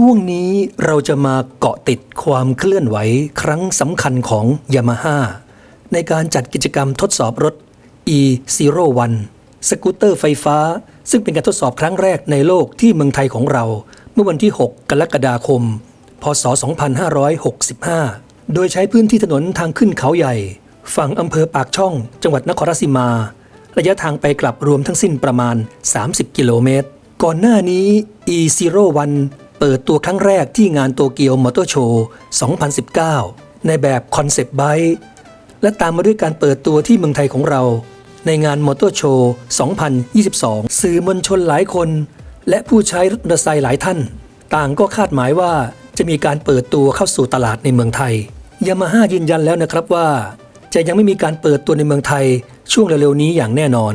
ช่วงนี้เราจะมาเกาะติดความเคลื่อนไหวครั้งสำคัญของ Yamaha ในการจัดกิจกรรมทดสอบรถ E01 สกูตเตอร์ไฟฟ้า ซึ่งเป็นการทดสอบครั้งแรกในโลกที่เมืองไทยของเรา เมื่อวันที่ 6 กรกฎาคม พศ 2565 โดยใช้พื้นที่ถนนทางขึ้นเขาใหญ่ ฝั่งอำเภอปากช่อง จังหวัดนครราชสีมา ระยะทางไปกลับรวมทั้งสิ้นประมาณ 30 กิโลเมตร ก่อนหน้านี้ E01 เปิดตัวครั้งแรกที่งานโตเกียวมอเตอร์โชว์ 2019 ในแบบคอนเซปต์ไบค์และตามมาด้วยการเปิดตัวที่เมืองไทยของเรา ในงานมอเตอร์โชว์ 2022 สื่อมวลชนหลายคน และผู้ใช้รถมอเตอร์ไซค์หลายท่าน ต่างก็คาดหมายว่าจะมีการเปิดตัวเข้าสู่ตลาดในเมืองไทยยามาฮ่ายืนยันแล้วนะครับว่า จะยังไม่มีการเปิดตัวในเมืองไทยช่วงเร็วๆนี้อย่างแน่นอน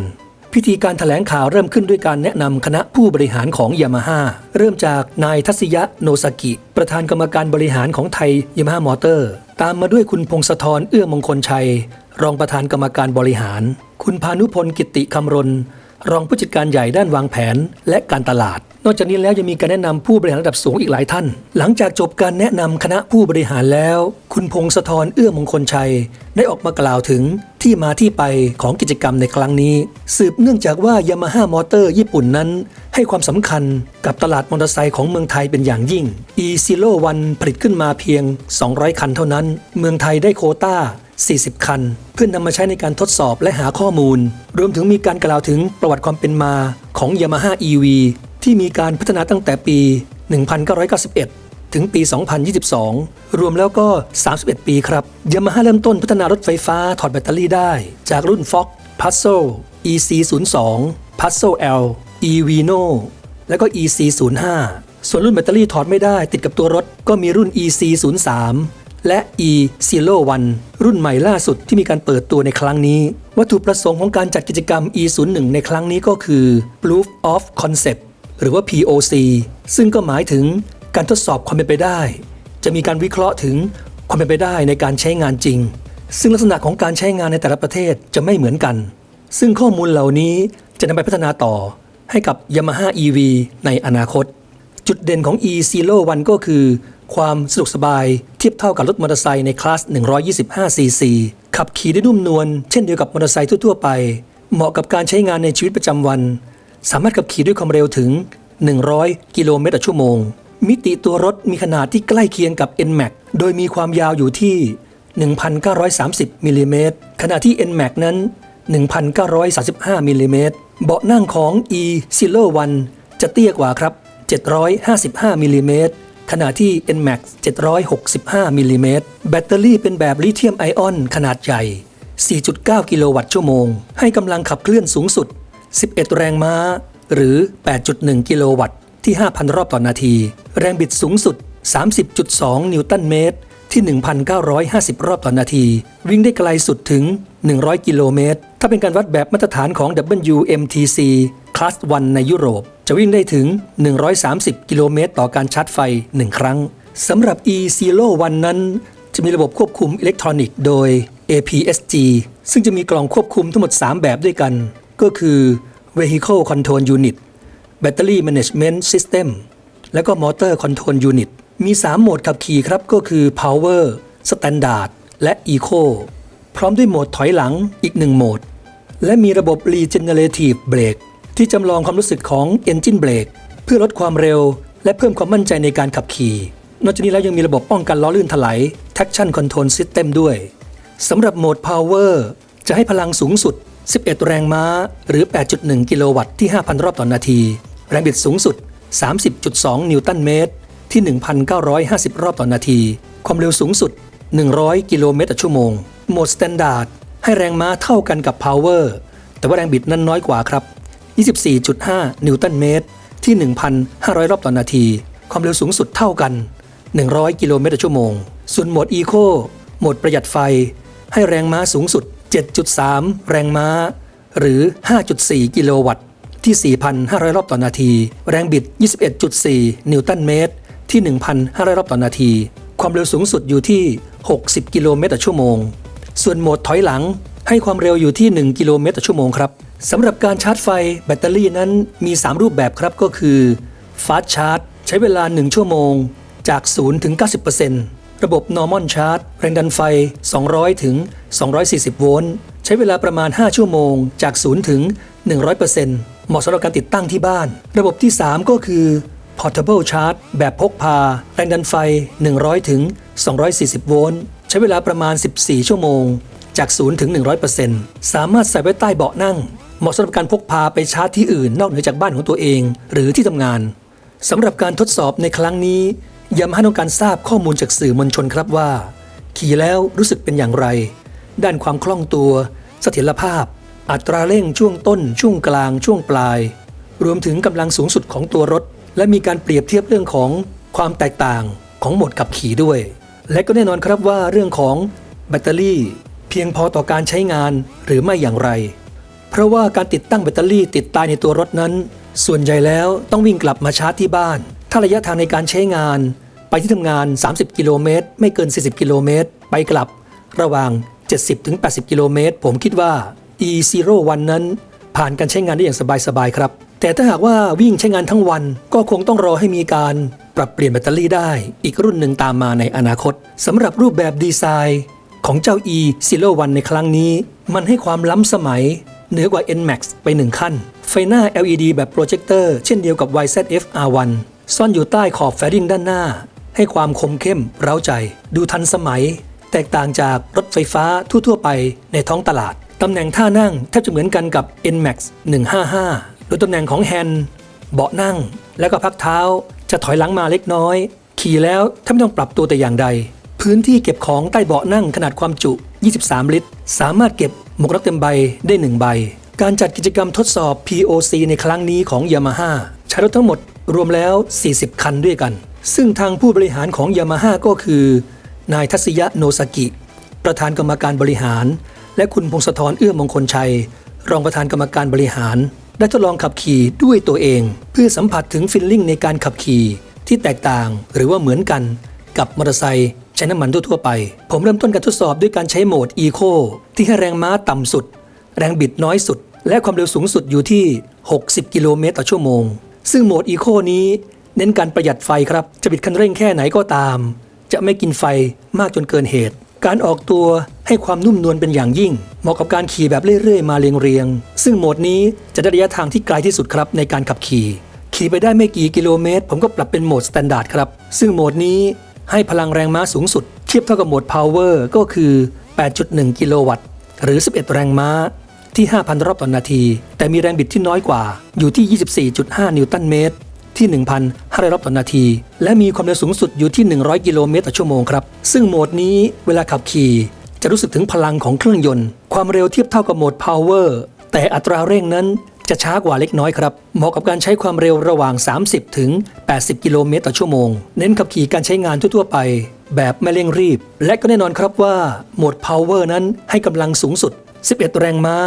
พิธีการถแถลงข่าวเริ่มขึ้นด้วยการแนะนำคณะผู้บริหารของยามาฮ่าเริ่มจากนายทัศยะโนซากิ ประธานกรรมการบริหารของไทยยามาฮ่ามอเตอร์ ตามมาด้วยคุณพงศธรเอื้อมงคลชัย รองประธานกรรมการบริหาร คุณพานุพลกิติคำรณ รองผู้จัดการใหญ่ด้านวางแผนและการตลาด นอกจากนี้แล้วยังมีการแนะนำผู้บริหารระดับสูงอีกหลายท่าน หลังจากจบการแนะนำคณะผู้บริหารแล้ว คุณพงศธรเอื้อมงคลชัย ได้ออกมากล่าวถึงที่มาที่ไปของกิจกรรมในครั้งนี้ สืบเนื่องจากว่ายามาฮ่ามอเตอร์ญี่ปุ่นนั้น ให้ความสำคัญกับตลาดมอเตอร์ไซค์ของเมืองไทยเป็นอย่างยิ่ง e 0 1ผลิตขึ้นมาเพียง 200 คันเท่านั้น เมืองไทยได้โคต้า40 คัน เพื่อนนำมาใช้ในการทดสอบและหาข้อมูล รวมถึงมีการกล่าวถึงประวัติความเป็นมาของ Yamaha EV ที่มีการพัฒนาตั้งแต่ปี 1991 ถึงปี 2022 รวมแล้วก็ 31 ปีครับ Yamaha เริ่มต้นพัฒนารถไฟฟ้าถอดแบตเตอรี่ได้ จากรุ่น Fox Puzzle EC02 p u z z l L eVino แล้วก็ EC05 ส่วนรุ่นแบตเตอรี่ถอดไม่ได้ติดกับตัวรถก็มีรุ่น EC03 และ E01 รุ่นใหม่ล่าสุดที่มีการเปิดตัวในครั้งนี้ วัตถุประสงค์ของการจัดกิจกรรม E01 ในครั้งนี้ก็คือ Proof of Concept หรือว่า POC ซึ่งก็หมายถึงการทดสอบความเป็นไปได้ จะมีการวิเคราะห์ถึงความเป็นไปได้ในการใช้งานจริง ซึ่งลักษณะของการใช้งานในแต่ละประเทศจะไม่เหมือนกัน ซึ่งข้อมูลเหล่านี้จะนำไปพัฒนาต่อให้กับ Yamaha EV ในอนาคต จุดเด่นของ E01 ก็คือ ความสะดวกสบายเทียบเท่ากับรถมอเตอร์ไซค์ในคลาส 125cc ขับขี่ได้นุ่มนวลเช่นเดียวกับมอเตอร์ไซค์ทั่วๆไป เหมาะกับการใช้งานในชีวิตประจำวัน สามารถขับขี่ด้วยความเร็วถึง 100 กิโลเมตรต่อชั่วโมง มิติตัวรถมีขนาดที่ใกล้เคียงกับ NMAX โดยมีความยาวอยู่ที่ 1,930มิลลิเมตรขณะที่ NMAX นั้น 1,935มิลลิเมตรเบาะนั่งของ e 0 1จะเตี้ยกว่าครับ 755มิลลิเมตรขณะที่ NMAX 765มิลลิเมตรแบตเตอรี่เป็นแบบลิเธียมไอออนขนาดใหญ่ 4.9 กิโลวัตต์ชั่วโมง ให้กำลังขับเคลื่อนสูงสุด 11 แรงม้า หรือ 8.1 กิโลวัตต์ที่ 5,000 รอบต่อนาที แรงบิดสูงสุด 30.2 นิวตันเมตร ที่ 1,950 รอบต่อนาที วิ่งได้ไกลสุดถึง 100 กิโลเมตร ถ้าเป็นการวัดแบบมาตรฐานของ WMTC Class 1 ในยุโรป จะวิ่งได้ถึง 130 กิโลเมตร ต่อการชาร์จไฟ 1 ครั้งสำหรับ E01 นั้น จะมีระบบควบคุมอิเล็กทรอนิกส์โดย APSG ซึ่งจะมีกล่องควบคุมทั้งหมด 3 แบบด้วยกัน ก็คือ Vehicle Control Unit Battery Management System และก็ Motor Control Unit มี 3 โหมดขับขี่ครับก็คือ Power Standard และ Eco พร้อมด้วยโหมดถอยหลังอีก 1 โหมด และมีระบบ Regenerative Brake ที่จำลองความรู้สึกของ Engine Brake เพื่อลดความเร็ว และเพิ่มความมั่นใจในการขับขี่ นอกจากนี้แล้วยังมีระบบป้องกันล้อลื่นถลาย Traction Control System ด้วยสำหรับโหมด Power จะให้พลังสูงสุด 11 แรงม้าหรือ 8.1 กิโลวัตต์ที่ 5,000 รอบต่อนนาที แรงบิดสูงสุด 30.2 นิวตันเมตร ที่ 1,950 รอบต่อนนาที ความเร็วสูงสุด 100 กิโลเมตรต่อชั่วโมง โหมด Standard ให้แรงม้าเท่ากันกับ Power แต่ว่าแรงบิดนั้นน้อยกว่าครับ 24.5 นิวตันเมตร ที่ 1,500 รอบต่อนนาที ความเร็วสูงสุดเท่ากัน 100 กิโลเมตรต่อชั่วโมง ส่วนโหมด Eco โหมดประหยัดไฟ ให้แรงม้าสูงสุด 7.3 แรงม้า หรือ 5.4 กิโลวัตต์ ที่ 4,500 รอบต่อนาที แรงบิด 21.4 นิวตันเมตร ที่ 1,500 รอบต่อนาที ความเร็วสูงสุดอยู่ที่ 60 กิโลเมตรต่อชั่วโมง ส่วนโหมดถอยหลังให้ความเร็วอยู่ที่ 1 กิโลเมตรต่อชั่วโมงครับสำหรับการชาร์จไฟแบตเตอรี่นั้นมี 3 รูปแบบครับก็คือ Fast Charge ชช้เวลา 1 ชั่วโมง จาก 0 ถึง 90% ระบบ Normal Charge แรงดันไฟ 200 ถึง 240 โวลต์ ใช้เวลาประมาณ 5 ชั่วโมง จาก 0 ถึง 100%เหมาะสำหรับการติดตั้งที่บ้าน ระบบที่ 3 ก็คือ Portable Charge แบบพกพา แรงดันไฟ 100 ถึง 240 โวลต์ ใช้เวลาประมาณ 14 ชั่วโมง จาก 0 ถึง 100%สามารถใส่ไว้ใต้เบาะนั่ง เหมาะสำหรับการพกพาไปชาร์จที่อื่นนอกเหนือจากบ้านของตัวเอง หรือที่ทำงานสำหรับการทดสอบในครั้งนี้ ยามาฮ่าต้องการทราบข้อมูลจากสื่อมวลชนครับว่า ขี่แล้วรู้สึกเป็นอย่างไร ด้านความคล่องตัว เสถียรภาพ อัตราเร่งช่วงต้น ช่วงกลาง ช่วงปลาย รวมถึงกำลังสูงสุดของตัวรถ และมีการเปรียบเทียบเรื่องของความแตกต่างของโหมดขับขี่ด้วย และก็แน่นอนครับว่าเรื่องของแบตเตอรี่ เพียงพอต่อการใช้งานหรือไม่อย่างไร เพราะว่าการติดตั้งแบตเตอรี่ติดตายในตัวรถนั้น ส่วนใหญ่แล้วต้องวิ่งกลับมาชาร์จที่บ้าน ถ้าระยะทางในการใช้งาน ไปที่ทำงาน 30 กิโลเมตร ไม่เกิน 40 กิโลเมตร ไปกลับระหว่าง 70-80 กิโลเมตร ผมคิดว่า e01 นั้น ผ่านการใช้งานได้อย่างสบายๆครับ แต่ถ้าหากว่าวิ่งใช้งานทั้งวัน ก็คงต้องรอให้มีการปรับเปลี่ยนแบตเตอรี่ได้ อีกรุ่นหนึ่งตามมาในอนาคตสำหรับรูปแบบดีไซน์ของเจ้า e 0 1 ในครั้งนี้ มันให้ความล้ำสมัยเหนือกว่า NMAX ไปหนึ่งขั้น ไฟหน้า LED แบบโปรเจคเตอร์เช่นเดียวกับ YZF R1 ซ่อนอยู่ใต้ขอบแฟริงด้านหน้า ให้ความคมเข้มเร้าใจ ดูทันสมัย แตกต่างจากรถไฟฟ้าทั่วๆไปในท้องตลาด ตำแหน่งท่านั่งแทบจะเหมือนกันกับ NMAX 155 โดยตำแหน่งของแฮนด์เบาะนั่ง แล้วก็พักเท้าจะถอยหลังมาเล็กน้อย ขี่แล้วถ้าไม่ต้องปรับตัวแต่อย่างใด พื้นที่เก็บของใต้เบาะนั่งขนาดความจุ 23 ลิตร สามารถเก็บหมวกน็อกเต็มใบได้ 1 ใบ การจัดกิจกรรมทดสอบ POC ในครั้งนี้ของ Yamaha ใช้รถทั้งหมด รวมแล้ว 40 คันด้วยกัน ซึ่งทางผู้บริหารของ Yamaha ก็คือ นายทัศยะโนซากิ ประธานกรรมการบริหาร และคุณพงศธรเอื้อมงคลชัย รองประธานกรรมการบริหาร ได้ทดลองขับขี่ด้วยตัวเอง เพื่อสัมผัสถึงฟิลลิ่งในการขับขี่ที่แตกต่างหรือว่าเหมือนกันกับมอเตอร์ไซค์ใช้น้ำมันทั่วไป ผมเริ่มต้นการทดสอบด้วยการใช้โหมด Eco ที่ให้แรงม้าต่ำสุด แรงบิดน้อยสุด และความเร็วสูงสุดอยู่ที่ 60 กิโลเมตรต่อชั่วโมง ซึ่งโหมด Eco นี้เน้นการประหยัดไฟครับ จะบิดคันเร่งแค่ไหนก็ตาม จะไม่กินไฟมากจนเกินเหตุ การออกตัวให้ความนุ่มนวลเป็นอย่างยิ่ง เหมาะกับการขี่แบบเรื่อยๆ มาเรียงๆ ซึ่งโหมดนี้จะได้ระยะทางที่ไกลที่สุดครับในการขับขี่ ขี่ไปได้ไม่กี่กิโลเมตร ผมก็ปรับเป็นโหมดสแตนดาร์ดครับ ซึ่งโหมดนี้ให้พลังแรงม้าสูงสุด เทียบเท่ากับโหมด Power ก็คือ 8.1 กิโลวัตต์ หรือ 11 แรงม้า ที่ 5,000 รอบต่อนนาที แต่มีแรงบิดที่น้อยกว่าอยู่ที่ 24.5 นิวตันเมตร ที่ 1,500 รอบต่อนนาที และมีความเร็วสูงสุดอยู่ที่ 100 กิโลเมตรต่อชั่วโมงครับ ซึ่งโหมดนี้เวลาขับขี่จะรู้สึกถึงพลังของเครื่องยนต์ ความเร็วเทียบเท่ากับโหมด Power แต่อัตราเร่งนั้นจะช้ากว่าเล็กน้อยครับ เหมาะกับการใช้ความเร็วระหว่าง 30 ถึง 80 กิโลเมตรต่อชั่วโมง เน้นขับขี่การใช้งานทั่วๆไป แบบไม่เร่งรีบ และก็แน่นอนครับว่าโหมด Power นั้นให้กำลังสูงสุด 11 แรงม้า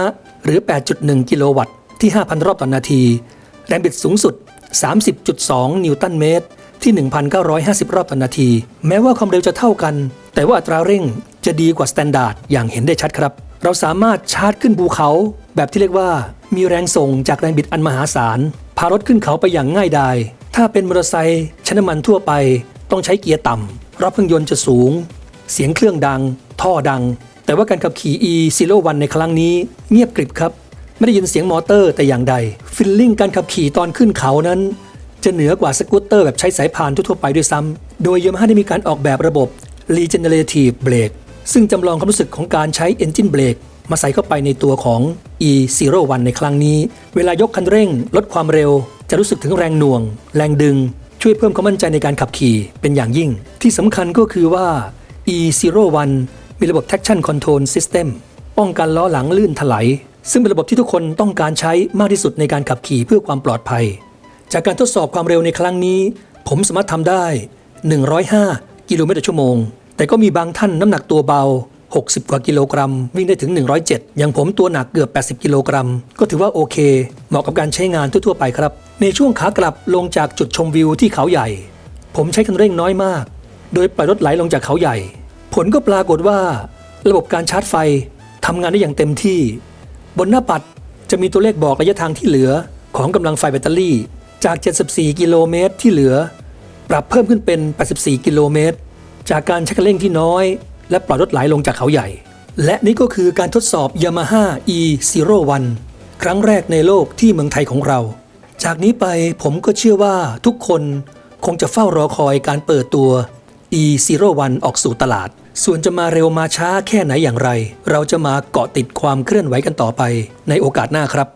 หรือ 8.1 กิโลวัตต์ที่ 5,000 รอบต่อนนาที แรงบิดสูงสุด 30.2 นิวตันเมตร ที่ 1,950 รอบต่อนนาที แม้ว่าความเร็วจะเท่ากัน แต่ว่าอัตราเร่งจะดีกว่าสแตนดาร์ดอย่างเห็นได้ชัดครับ เราสามารถชาร์จขึ้นภูเขา แบบที่เรียกว่ามีแรงส่งจากแรงบิดอันมหาศาลพารถขึ้นเขาไปอย่างง่ายดาย ถ้าเป็นมอเตอร์ไซค์ใช้น้ำมันทั่วไป ต้องใช้เกียร์ต่ำรอบเครื่องยนต์จะสูง เสียงเครื่องดัง ท่อดัง แต่ว่าการขับขี่ e 0 1 ในครั้งนี้เงียบกริบครับ ไม่ได้ยินเสียงมอเตอร์แต่อย่างใด ฟิลลิ่งการขับขี่ตอนขึ้นเขานั้น จะเหนือกว่าสกูตเตอร์แบบใช้สายพานทั่วไปด้วยซ้ำ โดยยามาฮ่าได้มีการออกแบบระบบ Regenerative Brake ซึ่งจำลองความรู้สึกของการใช้ Engine Brake มาใส่เข้าไปในตัวของ E01 ในครั้งนี้ เวลายกคันเร่ง ลดความเร็ว จะรู้สึกถึงแรงหน่วง แรงดึง ช่วยเพิ่มความมั่นใจในการขับขี่เป็นอย่างยิ่ง ที่สำคัญก็คือว่า E01 มีระบบ Traction Control System ป้องกันล้อหลังลื่นถลายซึ่งเป็นระบบที่ทุกคนต้องการใช้มากที่สุดในการขับขี่เพื่อความปลอดภัย จากการทดสอบความเร็วในครั้งนี้ ผมสามารถทำได้ 105 กิโลเมตรต่อชั่วโมง แต่ก็มีบางท่านน้ำหนักตัวเบา 60 กว่ากิโลกรัม วิ่งได้ถึง 107 อย่างผมตัวหนักเกือบ 80 กิโลกรัม ก็ถือว่าโอเค เหมาะกับการใช้งานทั่วๆไปครับ ในช่วงขากลับลงจากจุดชมวิวที่เขาใหญ่ ผมใช้คันเร่งน้อยมาก โดยปล่อยรถไหลลงจากเขาใหญ่ ผลก็ปรากฏว่า ระบบการชาร์จไฟทำงานได้อย่างเต็มที่ บนหน้าปัดจะมีตัวเลขบอกระยะทางที่เหลือของกำลังไฟแบตเตอรี่ จาก 74 กิโลเมตรที่เหลือ ปรับเพิ่มขึ้นเป็น 84 กิโลเมตร จากการใช้คันเร่งที่น้อย และปล่อยรถไหลลงจากเขาใหญ่ และนี่ก็คือการทดสอบ Yamaha E01 ครั้งแรกในโลกที่เมืองไทยของเรา จากนี้ไปผมก็เชื่อว่าทุกคนคงจะเฝ้ารอคอยการเปิดตัว E01 ออกสู่ตลาด ส่วนจะมาเร็วมาช้าแค่ไหนอย่างไร เราจะมาเกาะติดความเคลื่อนไหวกันต่อไปในโอกาสหน้าครับ